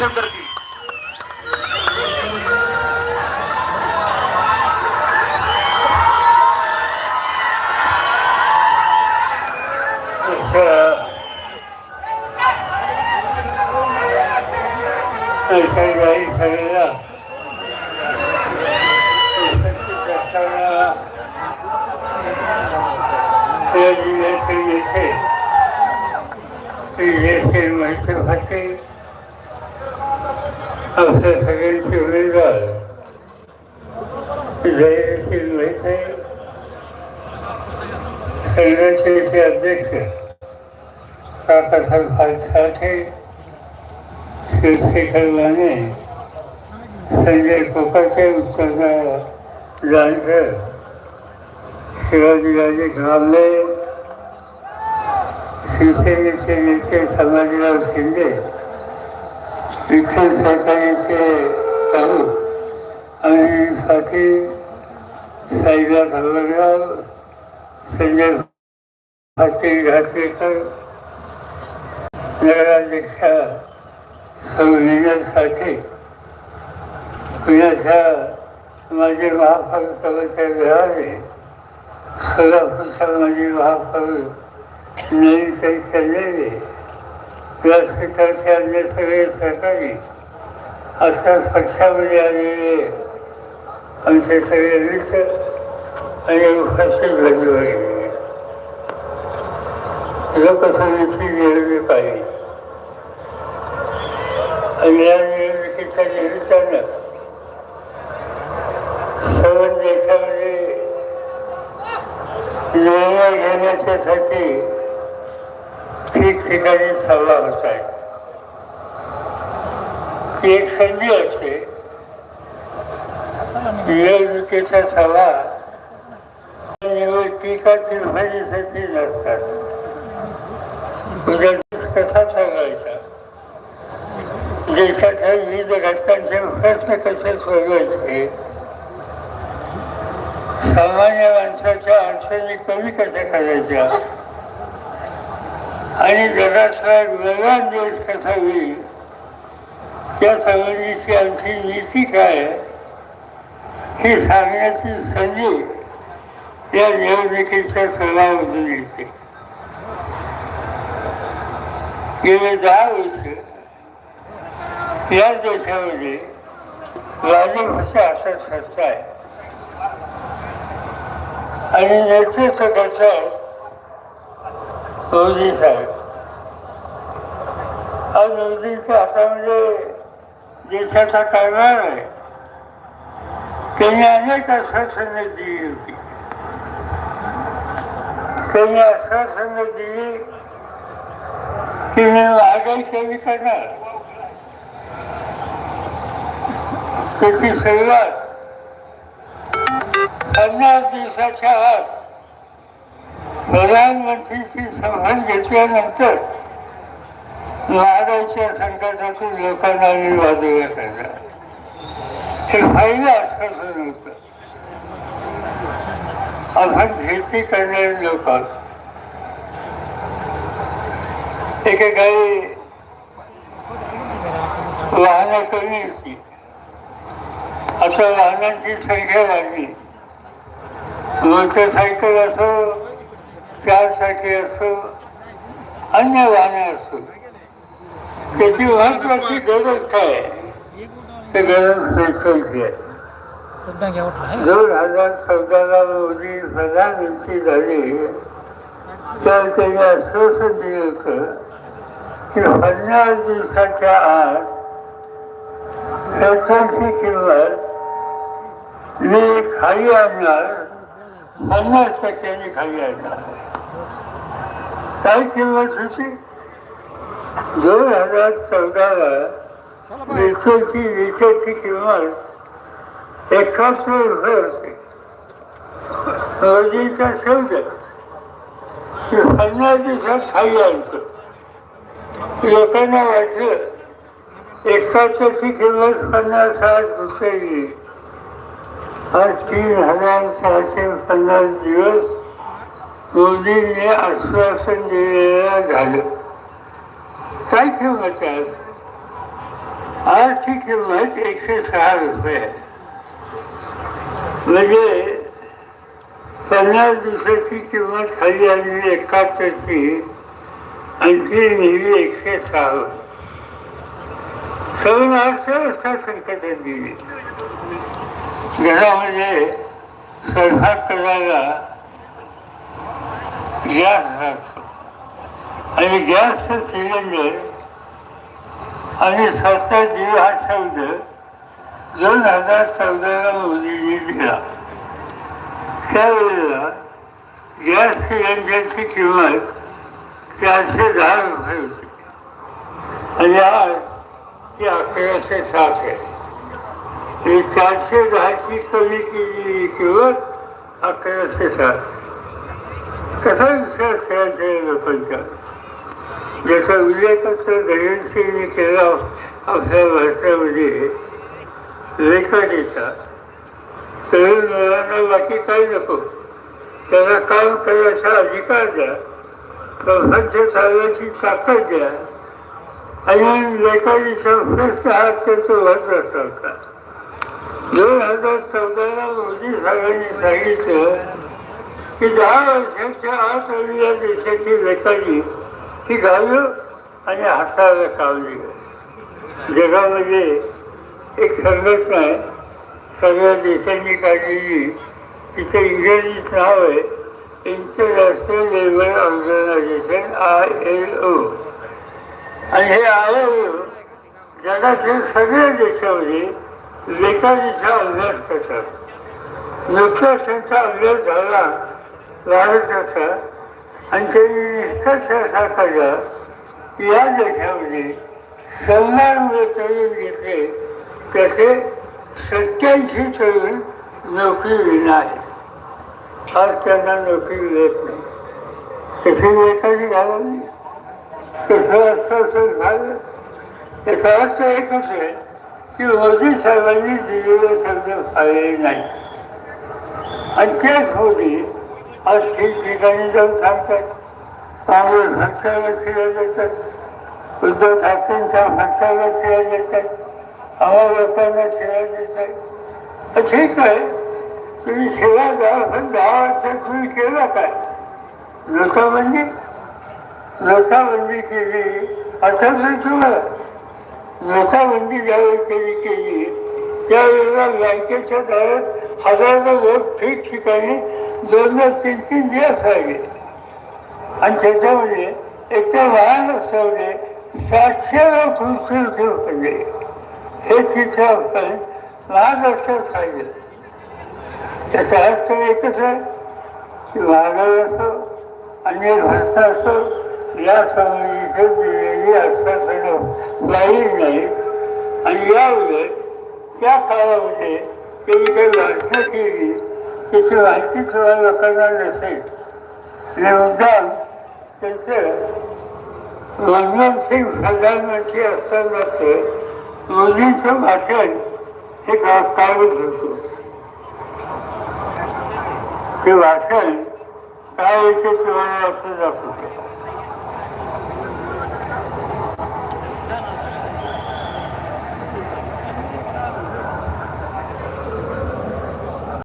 मार्गदर्शन करतील Thank you. येथे येथे सगळ्यांचे उमेदवार. जयशील मेहते. संघटनेचे अध्यक्ष. काकासाहेब फाळके. शिवशेखर माने संजय कोकाचे उत्तर जानकर शिवाजीराजे ग्रामले शिवसेनेचे नेते संभाजीराव शिंदे. विठ्ठल सरकारीचे करू आणि साथी साईनाथ हलवरराव संजय भाती घाटेकर नगराध्यक्षा संविधानासाठी पुण्याच्या माझे महापौर सभेचे मिळाले सोलापूरच्या माझे महापौर नळीताई चाललेले व्यासपीठाचे अन्य सगळे सहकारी असं पक्षामध्ये आलेले आमचे सगळे मित्र आणि उपस्थित झाले वगैरे लोकसभेची निवडणूक पाहिजे आणि या निवडणुकीच्या निमित्तानं सर्व देशामध्ये निर्णय घेण्याच्यासाठी ठिकठिकाणी सभा होत आहे ती एक संधी असते निवडणुकीच्या सभा निवडणुकीका निर्भयासाठी नसतात उद्या कसा चालवायचा देशाच्या विविध घटकांचे प्रश्न कसे सोडवायचे सामान्य माणसाच्या अडचणी कमी कशा करायच्या आणि जगातला वेगळा देश कसा होईल? त्या संबंधीची आमची नीती काय ही सांगण्याची संधी या निवडणुकीच्या सभामधून येते गेले दहा वर्ष या देशामध्ये भाजपचा असा सत्ता आहे. आणि नेतृत्व करतात मोदी साहेब. आज आता म्हणजे देशाचा कारभार आहे. त्यांनी अनेक आश्वासनं दिली होती. त्यांनी आश्वासनं दिली की मी महागाई कमी करणार. त्याची सुरुवात पन्नास दिवसाच्या आत प्रधानमंत्रीची संबंध घेतल्यानंतर महाराजच्या संकटातून लोकांना मी बाजूला करणार हे पहिलं आश्वासन होतं. आपण शेती करणारे लोक आहोत. एकेकाळी वाहनं कमी होती. आता वाहनांची संख्या वाढली. मोटरसायकल असो त्यासाठी असो अन्य वाहने असो त्याची महत्वाची गरज काय आहे? ते गरज पेट्रोलची आहे दोन हजार चौदाला मोदी प्रधानमंत्री झाले तर त्याने आश्वासन दिलं होतं की पन्नास दिवसाच्या आत पेट्रोलची किंमत मी खाली आणणार पन्नास टक्क्यांनी खाली आणणार काय किंमत होती? दोन हजार चौदाला पेट्रोलची लिटरची किंमत एकाहत्तर रुपये होते. मोदीचा शब्द. की पन्नास दिवसात खाली आणतो लोकांना वाटलं एकाहत्तरची किंमत पन्नास साठ रुपये हा तीन हजार सहाशे पन्नास दिवस मोदींनी आश्वासन दिलेलं झालं. काय किंमत आहे? आज आजची किंमत एकशे सहा रुपये आहे. म्हणजे पन्नास दिवसाची किंमत खाली आलेली एकाहत्तरची आणखी नेहमी एकशे सहा. सर्व अर्थव्यवस्था संकटात गेली घरामध्ये म्हणजे स्वयंपाक करायला गॅस लागतो आणि गॅसचं सिलेंडर आणि स्वतः जीव हा शब्द दोन हजार चौदाला मोदींनी दिला. त्यावेळेला गॅस सिलेंडरची किंमत चारशे दहा रुपये होती. आणि आज ती अकराशे सात आहे. ही चारशे दहाची कमी केलेली किंमत अकराशे सात कसा विश्वास करायचा या लोकांचा? ज्याचा उल्लेखाचं सिंगने केला आपल्या भारतामध्ये लेखाचा तरुण मुलांना बाकी काही नको? त्याला काम करायचा अधिकार द्या प्रपंच चालण्याची ताकद द्या आणि लेखाचा प्रश्न हा त्याचं वर्ग होता दोन हजार चौदाला मोदी साहेबांनी सांगितलं की दहा वर्षाच्या आत आम्ही या देशाची लेखाली ही घालू आणि हाताला कावली जगामध्ये एक संघटना आहे सगळ्या देशांनी काढलेली तिचं इंग्रजीत नाव आहे International Labour Organization I L O. आणि हे आयोग जगातील सगळ्या देशामध्ये लेखाचा अभ्यास करतात. नुकताच त्यांचा अभ्यास झाला भारताचा आणि त्यांनी निष्कर्ष असा काढला की या देशामध्ये सन्मान तरुण घेतले तसे सत्याऐंशी चळून नोकरी विना आहे आज त्यांना नोकरी मिळत नाही. तसे नेताजी घालवली तसं असं असं झालं. त्याचा अर्थ एकच आहे की मोदी साहेबांनी दिलेलं सरदार पाळले नाही. आणि तेच मोदी आज ठिकठिकाणी जाऊन सांगतात. काँग्रेस भक्षाला शिव्या देतात. उद्धव ठाकरेंच्या भक्षाला शिव्या देतात. आम्हा लोकांना शिव्या देतात. ठीक आहे. तुम्ही शिव्या द्या पण दहा वर्षात तुम्ही केला काय? नोटाबंदी नोटाबंदी केली. असं तुम्हाला नोटाबंदी ज्यावेळी केली. केली त्यावेळेला बँकेच्या दारात हजारो लोक ठिकठिकाणी दोन दोन तीन तीन दिवस राहिले. आणि त्याच्यामध्ये एक तर लहान असल्यामुळे सातशे लोक मृत्यू होते. हे चित्र आपण लहान लक्षात पाहिजे त्याचा अर्थ एकच आहे की महागाई असो अन्य भाषा असो या संबंधीचे दिलेली आश्वासनं जाहीर नाही आणि यावेळेस त्या काळामध्ये त्यांनी काही व्याख्या केली त्याची माहिती थोड्या लोकांना नसेल आणि मुद्दाम त्यांचं मनमोहन सिंग प्रधानमंत्री असतानाचं मोदींचं भाषण हे का काढत होतं. ते भाषण काय येते तुम्हाला असं दाखवते.